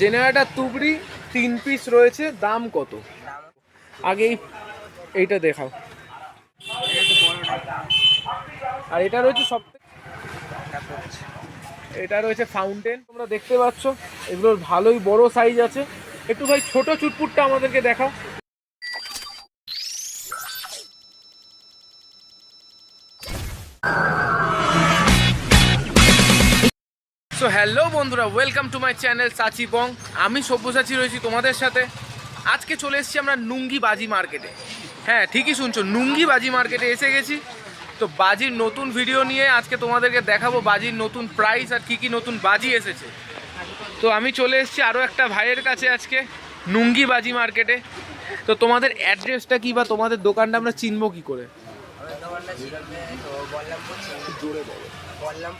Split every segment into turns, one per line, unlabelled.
Generator তুবড়ি তিন piece রয়েছে, দাম কত?
আগেই
আগে এইটা দেখাও। আর এটা রয়েছে সব
এটা
রয়েছে ফাউন্টেন তোমরা দেখতে পাচ্ছ, এগুলোর ভালোই বড় সাইজ আছে। একটু ভাই ছোট চুটপুটটা আমাদেরকে দেখাও। সো হ্যালো বন্ধুরা welcome to my channel Sachi Bong আমি সব্যসাচী রয়েছি তোমাদের সাথে। আজকে চলে এসেছি আমরা নুঙ্গি বাজি মার্কেটে হ্যাঁ ঠিকই শুনছো, নুঙ্গি বাজি মার্কেটে এসে গেছি। তো বাজির নতুন ভিডিও নিয়ে আজকে তোমাদেরকে দেখাবো বাজির নতুন প্রাইস আর কী কী নতুন বাজি এসেছে। তো আমি চলে এসেছি আরও একটা ভাইয়ের কাছে আজকে, নুঙ্গি বাজি মার্কেটে তো তোমাদের অ্যাড্রেসটা কি বা তোমাদের দোকানটা আমরা চিনবো কি করে?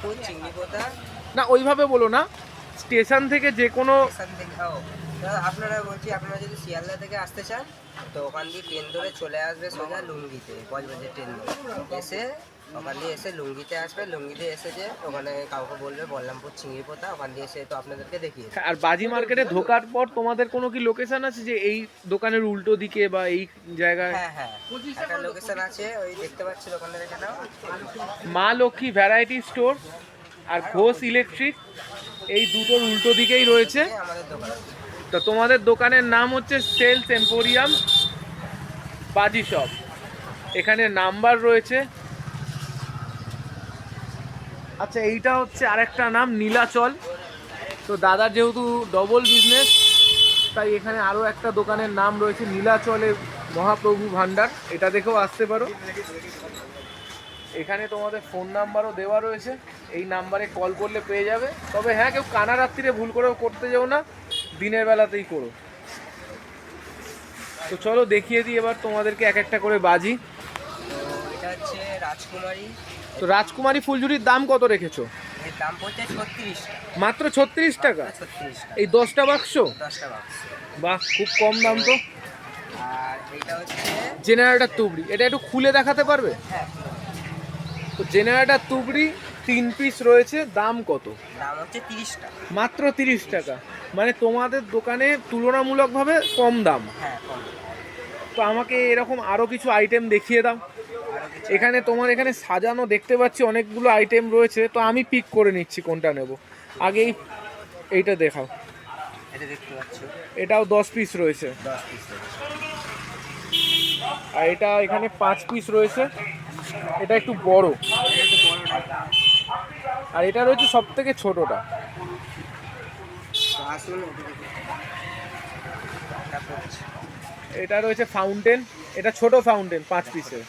তো চিংড়ি।
না ওইভাবে বলো না। স্টেশন থেকে যে কোনো
আপনারা বলছি আপনারা যদি শিয়ালদা থেকে আসতে চান তো ওখান দিয়ে ট্রেন ধরে চলে আসবে সোজা লুঙ্গিতে বজবজে ট্রেন ধরে। এসে ওখান দিয়ে এসে লুঙ্গিতে আসবে লুঙ্গিতে এসে যে ওখানে কাউকে বলবে বল্লামপুর চিংড়িপোতা ওখান দিয়ে এসে তো আপনাদেরকে দেখিয়ে
আর বাজি মার্কেটে ঢোকার পর তোমাদের কোনো কি লোকেশন আছে যে এই দোকানের উল্টো দিকে বা এই জায়গায়?
হ্যাঁ হ্যাঁ। একটা লোকেশন আছে ওই দেখতে পাচ্ছি এখানেও।
Maa Lakshmi variety store. আর ঘোষ ইলেকট্রিক, এই দুটোর উল্টো দিকেই রয়েছে। তো তোমাদের দোকানের নাম হচ্ছে সেলস এম্পোরিয়াম বাজি শপ। এখানে নাম্বার রয়েছে। আচ্ছা এইটা হচ্ছে আরেকটা নাম, নীলাচল। তো দাদার যেহেতু ডবল বিজনেস তাই এখানে আরও একটা দোকানের নাম রয়েছে নীলাচলে মহাপ্রভু ভান্ডার এটা দেখেও আসতে পারো। এখানে তোমাদের ফোন নাম্বারও দেওয়া রয়েছে। এই নাম্বারে কল করলে পেয়ে যাবে। তবে হ্যাঁ কেউ কানা রাত্রিরে ভুল করেও করতে যাও না দিনের বেলাতেই করো। তো চলো দেখিয়ে দিই এবার তোমাদেরকে এক একটা করে বাজি।
এটা হচ্ছে রাজকুমারী।
তো রাজকুমারী ফুলঝুরির দাম কত রেখেছো?
দাম পড়ছে ছত্রিশ
মাত্র ছত্রিশ টাকা? এই দশটা বাক্স?
দশটা বাক্স।
বাহ খুব কম দাম তো।
আর এটা হচ্ছে
জেনারেটার তুবড়ি এটা একটু খুলে দেখাতে পারবে?
হ্যাঁ
তো জেনারেটার তুবড়ি তিন পিস রয়েছে দাম কত?
দাম হচ্ছে তিরিশ টাকা।
মাত্র তিরিশ টাকা। মানে তোমাদের দোকানে তুলনামূলকভাবে কম দাম।
হ্যাঁ কম।
তো আমাকে এরকম আরও কিছু আইটেম দেখিয়ে দাও। এখানে তোমার এখানে সাজানো দেখতে পাচ্ছি অনেকগুলো আইটেম রয়েছে। তো আমি পিক করে নিচ্ছি কোনটা নেব। আগেই এইটা দেখাও।
এটা দেখতে পাচ্ছ।
এটাও দশ পিস রয়েছে।
দশ পিস
আর এটা এখানে পাঁচ পিস রয়েছে। এটা একটু বড়। আর এটা রয়েছে সব থেকে ছোটোটা।
এটা
রয়েছে ফাউন্টেন এটা ছোট ফাউন্টেন পাঁচ পিসের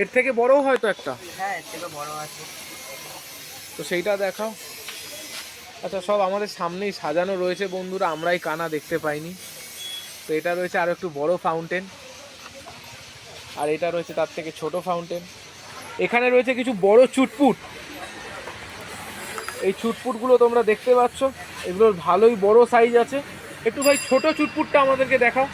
এর থেকে বড়ও হয়তো একটা।
হ্যাঁ এর থেকে বড় আছে।
তো সেইটা দেখাও। আচ্ছা সব আমাদের সামনেই সাজানো রয়েছে বন্ধুরা আমরাই কানা দেখতে পাইনি। তো এটা রয়েছে আরও একটু বড় ফাউন্টেন আর এটা রয়েছে তার থেকে ছোট ফাউন্টেন এখানে রয়েছে কিছু বড় চুটপুট এই চুটপুটগুলো তোমরা দেখতে পাচ্ছ। এগুলোর ভালোই বড় সাইজ আছে। একটু ভাই ছোট চুটপুটটা আমাদেরকে দেখাও।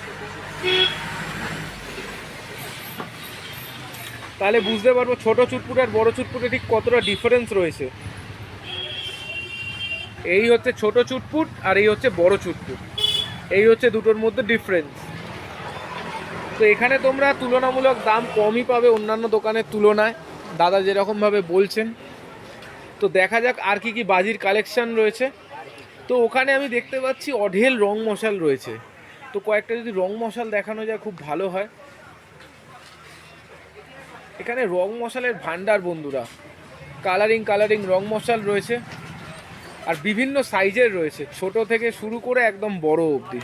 তাহলে বুঝতে পারব ছোট চুটপুট আর বড় চুটপুটে ঠিক কতটা ডিফারেন্স রয়েছে। এই হচ্ছে ছোট চুটপুট আর এই হচ্ছে বড় চুটপুট এই হচ্ছে দুটোর মধ্যে ডিফারেন্স তো এখানে তোমরা তুলনামূলক দাম কমই পাবে অন্যান্য দোকানের তুলনায়। দাদা যেরকমভাবে বলছেন। তো দেখা যাক আর কি কি বাজির কালেকশান রয়েছে। তো ওখানে আমি দেখতে পাচ্ছি অঢেল রং মশাল রয়েছে। তো কয়েকটা যদি রং মশাল দেখানো যায় খুব ভালো হয়। এখানে রং মশালের ভান্ডার বন্ধুরা। কালারিং কালারিং রং মশাল রয়েছে। আর বিভিন্ন সাইজের রয়েছে। ছোট থেকে শুরু করে একদম বড় অবধি।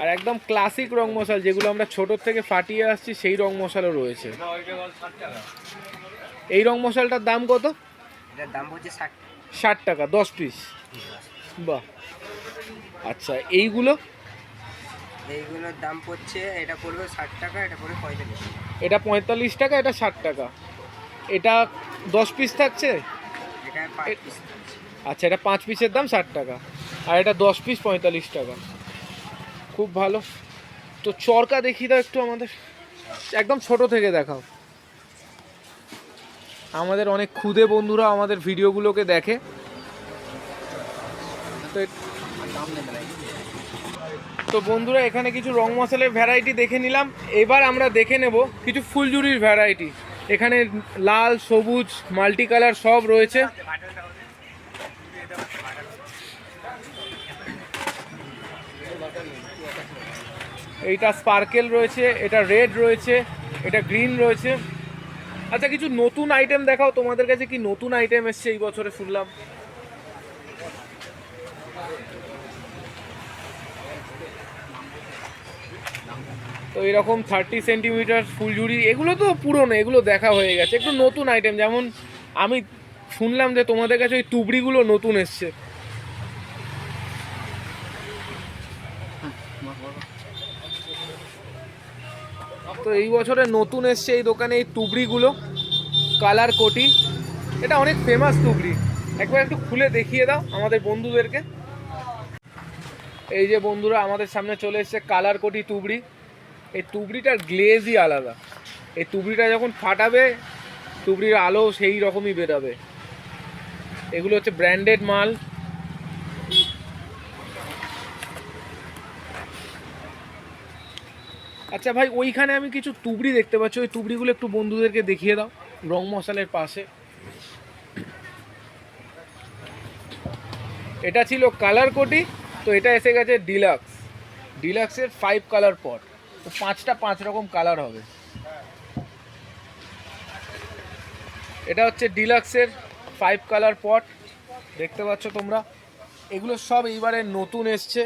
আর একদম ক্লাসিক রং মশাল যেগুলো আমরা ছোট থেকে ফাটিয়ে আসছি সেই রং মশালও রয়েছে। এই রং মশালটার দাম কত?
দাম পড়ছে ষাট।
টাকা দশ পিস বাহ। আচ্ছা এইগুলো?
এইগুলোর দাম পড়ছে এটা পড়বে ষাট টাকা এটা পড়বে পঁয়তাল্লিশ
এটা পঁয়তাল্লিশ টাকা এটা ষাট টাকা। এটা দশ পিস থাকছে? আচ্ছা এটা পাঁচ পিসের দাম ষাট টাকা। আর এটা দশ পিস পঁয়তাল্লিশ টাকা। খুব ভালো। তো চরকা দেখি দাও একটু আমাদের। একদম ছোট থেকে দেখাও। আমাদের অনেক ক্ষুদে বন্ধুরা আমাদের ভিডিওগুলোকে দেখে। তো বন্ধুরা, এখানে কিছু রং মশলার ভ্যারাইটি দেখে নিলাম। এবার আমরা দেখে নেব কিছু ফুলঝুরির ভ্যারাইটি এখানে লাল, সবুজ মাল্টি কালার সব রয়েছে। এইটা স্পার্কেল রয়েছে, এটা রেড রয়েছে, এটা গ্রিন রয়েছে। আচ্ছা কিছু নতুন আইটেম দেখাও, তোমাদের কাছে কি নতুন আইটেম এসছে এই বছরে শুনলাম? তো এরকম থার্টি সেন্টিমিটার ফুলঝুরি এগুলো তো পুরনো, এগুলো দেখা হয়ে গেছে। একটু নতুন আইটেম যেমন আমি শুনলাম যে তোমাদের কাছে ওই তুবড়িগুলো নতুন এসছে। তো এই বছরে নতুন এসছে এই দোকানে এই তুবড়িগুলো, কালার কোটি। এটা অনেক ফেমাস তুবড়ি। একবার একটু খুলে দেখিয়ে দাও আমাদের বন্ধুদেরকে। এই যে বন্ধুরা, আমাদের সামনে চলে এসছে কালার কোটি তুবড়ি। এই তুবড়িটার গ্লেজই আলাদা। এই তুবড়িটা যখন ফাটাবে, তুবড়ির আলো সেই রকমই বেরোবে। এগুলো হচ্ছে ব্র্যান্ডেড মাল। আচ্ছা ভাই, ওইখানে আমি কিছু তুবড়ি দেখতে পাচ্ছি। ওই তুবড়িগুলো একটু বন্ধুদেরকে দেখিয়ে দাও, রং মশালের পাশে। এটা ছিল কালার কোটি, তো এটা এসে গেছে ডিলাক্স। ডিলাক্সের ফাইভ কালার পট তো পাঁচটা পাঁচ রকম কালার হবে। এটা হচ্ছে ডিলাক্সের ফাইভ কালার পট দেখতে পাচ্ছ তোমরা? এগুলো সব এইবারে নতুন এসছে।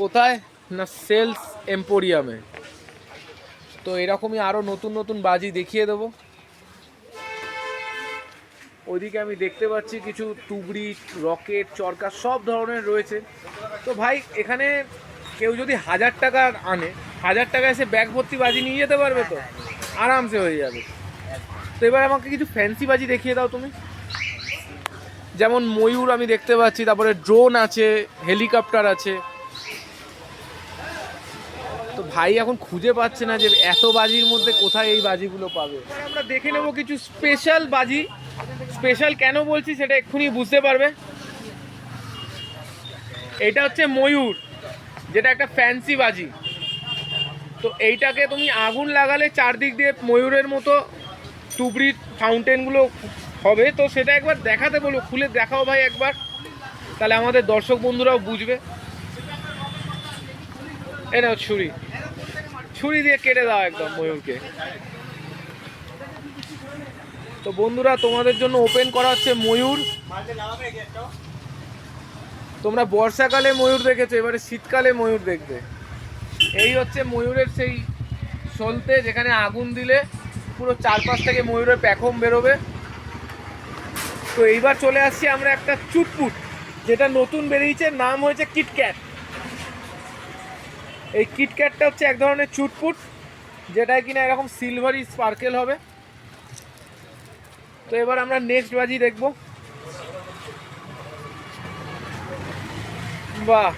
কোথায়? না সেলস এম্পোরিয়ামে তো এরকমই আরও নতুন নতুন বাজি দেখিয়ে দেবো। ওইদিকে আমি দেখতে পাচ্ছি কিছু তুবড়ি রকেট, চরকা সব ধরনের রয়েছে। তো ভাই, এখানে কেউ যদি হাজার টাকা আনে, হাজার টাকা এসে ব্যাগ ভর্তি বাজি নিয়ে যেতে পারবে তো? আরামসে হয়ে যাবে। তো এবার আমাকে কিছু ফ্যান্সি বাজি দেখিয়ে দাও তুমি। যেমন ময়ূর আমি দেখতে পাচ্ছি, তারপরে ড্রোন আছে হেলিকপ্টার আছে। ভাই এখন খুঁজে পাচ্ছে না যে এত বাজির মধ্যে কোথায় এই বাজিগুলো পাবে। আমরা দেখে নেব কিছু স্পেশাল বাজি। স্পেশাল কেন বলছি সেটা এক্ষুনি বুঝতে পারবে। এটা হচ্ছে ময়ূর, যেটা একটা ফ্যান্সি বাজি। তো এইটাকে তুমি আগুন লাগালে চারদিক দিয়ে ময়ূরের মতো টুবড়ির ফাউন্টেনগুলো হবে। তো সেটা একবার দেখাতে বলো, খুলে দেখাও ভাই একবার। তাহলে আমাদের দর্শক বন্ধুরাও বুঝবে। এ ছুরি। ছুরি দিয়ে কেটে দাও একদম ময়ূরকে। তো বন্ধুরা, তোমাদের জন্য ওপেন করা হচ্ছে ময়ূর। তোমরা বর্ষাকালে ময়ূর দেখেছ, এবারে শীতকালে ময়ূর দেখবে। এই হচ্ছে ময়ূরের সেই সলতে, যেখানে আগুন দিলে পুরো চারপাশ থেকে ময়ূরের প্যাখম বেরোবে। তো এইবার চলে আসছি আমরা একটা চুটপুট, যেটা নতুন বেরিয়েছে, নাম হয়েছে কিটক্যাট। এই কিটক্যাটটা হচ্ছে এক ধরনের চুটপুট যেটা কিনা এরকম সিলভারি স্পার্কেল হবে। তো এবার আমরা নেক্সট বাজি দেখব। বাহ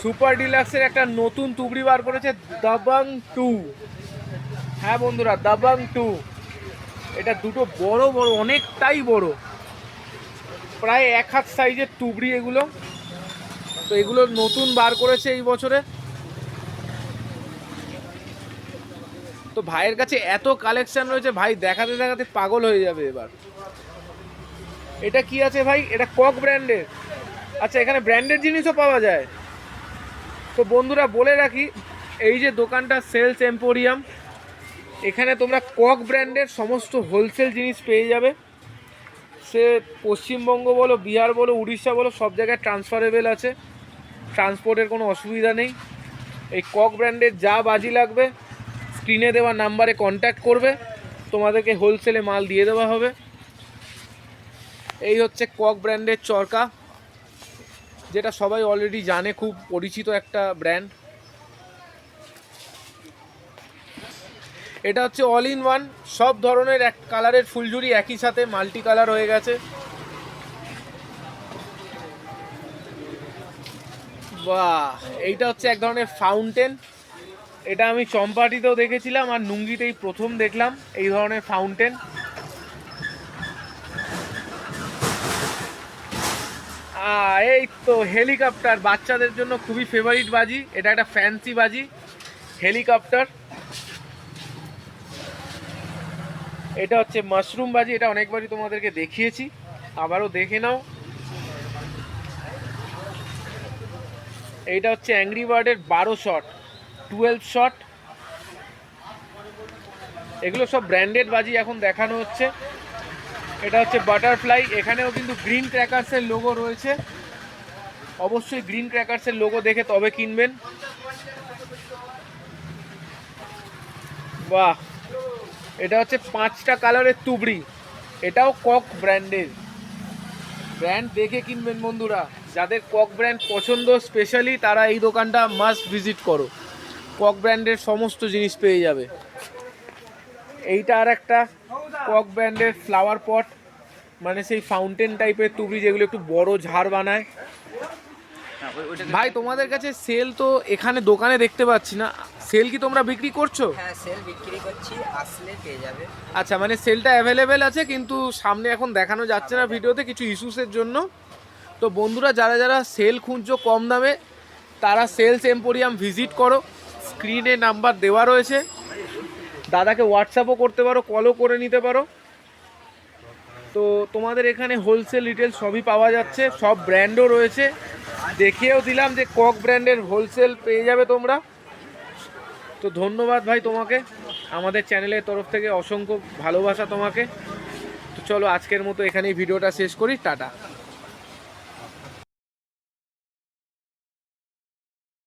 সুপার ডিলাক্সের একটা নতুন তুবড়ি বার করেছে দাবাং টু। হ্যাঁ বন্ধুরা, দাবাং টু। এটা দুটো বড় বড়, অনেকটাই বড়। প্রায় এক হাত সাইজের তুবড়ি এগুলো। তো এগুলো নতুন বার করেছে এই বছরে। তো ভাইয়ের কাছে এত কালেকশন রয়েছে, ভাই দেখাতে দেখাতে পাগল হয়ে যাবে এবার। এটা কি আছে ভাই? এটা কক ব্র্যান্ডের আচ্ছা এখানে ব্র্যান্ডেড জিনিসও পাওয়া যায়। তো বন্ধুরা বলে রাখি, এই যে দোকানটা সেলস এম্পোরিয়াম এখানে তোমরা কক ব্র্যান্ডের সমস্ত হোলসেল জিনিস পেয়ে যাবে। সে পশ্চিমবঙ্গ বলো, বিহার বলো, উড়িষ্যা বলো, সব জায়গায় ট্রান্সফারেবেল আছে। ট্রান্সপোর্টের কোনো অসুবিধা নেই। এই কক ব্র্যান্ডের যা বাজি লাগবে স্ক্রিনে দেওয়া নাম্বারে কন্ট্যাক্ট করবে, তোমাদেরকে হোলসেলে মাল দিয়ে দেওয়া হবে। এই হচ্ছে কক ব্র্যান্ডের চরকা, যেটা সবাই অলরেডি জানে, খুব পরিচিত একটা ব্র্যান্ড এটা হচ্ছে অল ইন ওয়ান সব ধরনের এক কালারের ফুলঝুরি একই সাথে মাল্টি কালার হয়ে গেছে। বাহ, এইটা হচ্ছে এক ধরনের ফাউন্টেন এটা আমি চম্পাটিতেও দেখেছিলাম আর নুঙ্গিতেই প্রথম দেখলাম এই ধরনের ফাউন্টেন এই তো হেলিকপ্টার বাচ্চাদের জন্য খুবই ফেভারিট বাজি। এটা একটা ফ্যান্সি বাজি হেলিকপ্টার এটা হচ্ছে মাশরুম বাজি, এটা অনেকবারই তোমাদেরকে দেখিয়েছি। আবারও দেখে নাও। এইটা হচ্ছে অ্যাংরি বার্ডের বারো শট টুয়েলভ শট। এগুলো সব ব্র্যান্ডেড বাজি এখন দেখানো হচ্ছে। এটা হচ্ছে বাটারফ্লাই এখানেও কিন্তু গ্রিন ক্র্যাকার্সের লোগো রয়েছে। অবশ্যই গ্রিন ক্র্যাকার্সের লোগো দেখে তবে কিনবেন। বাহ! এটা হচ্ছে পাঁচটা কালারের তুবড়ি। এটাও কক ব্র্যান্ডের ব্র্যান্ড দেখে কিনবেন বন্ধুরা। যাদের কক ব্র্যান্ড পছন্দ স্পেশালি তারা এই দোকানটা মাস্ট ভিজিট করো। কক ব্র্যান্ডের সমস্ত জিনিস পেয়ে যাবে। এইটা আর একটা কক ব্র্যান্ডের ফ্লাওয়ার পট মানে সেই ফাউন্টেন টাইপের তুবড়ি যেগুলো একটু বড় ঝাড় বানায়। ভাই তোমাদের কাছে সেল তো এখানে দোকানে দেখতে পাচ্ছি না। সেল কি তোমরা বিক্রি করছ?
হ্যাঁ সেল বিক্রি করছি আসলে পেয়ে যাবে।
আচ্ছা মানে সেলটা অ্যাভেলেবেল আছে কিন্তু সামনে এখন দেখানো যাচ্ছে না ভিডিওতে কিছু ইস্যুসের জন্য। তো বন্ধুরা যারা যারা সেল খুঁজছো কম দামে তারা সেলস এম্পোরিয়াম ভিজিট করো। স্ক্রিনে নাম্বার দেওয়া রয়েছে। দাদাকে হোয়াটসঅ্যাপও করতে পারো কলও করে নিতে পারো। তো তোমাদের এখানে হোলসেল রিটেল সবই পাওয়া যাচ্ছে, সব ব্র্যান্ডও রয়েছে। দেখিয়েও দিলাম যে কক ব্র্যান্ডের হোলসেল পেয়ে যাবে তোমরা। তো ধন্যবাদ ভাই তোমাকে। আমাদের চ্যানেলের তরফ থেকে অসংখ্য ভালোবাসা তোমাকে। তো চলো আজকের মতো এখানেই ভিডিওটা শেষ করি, টাটা।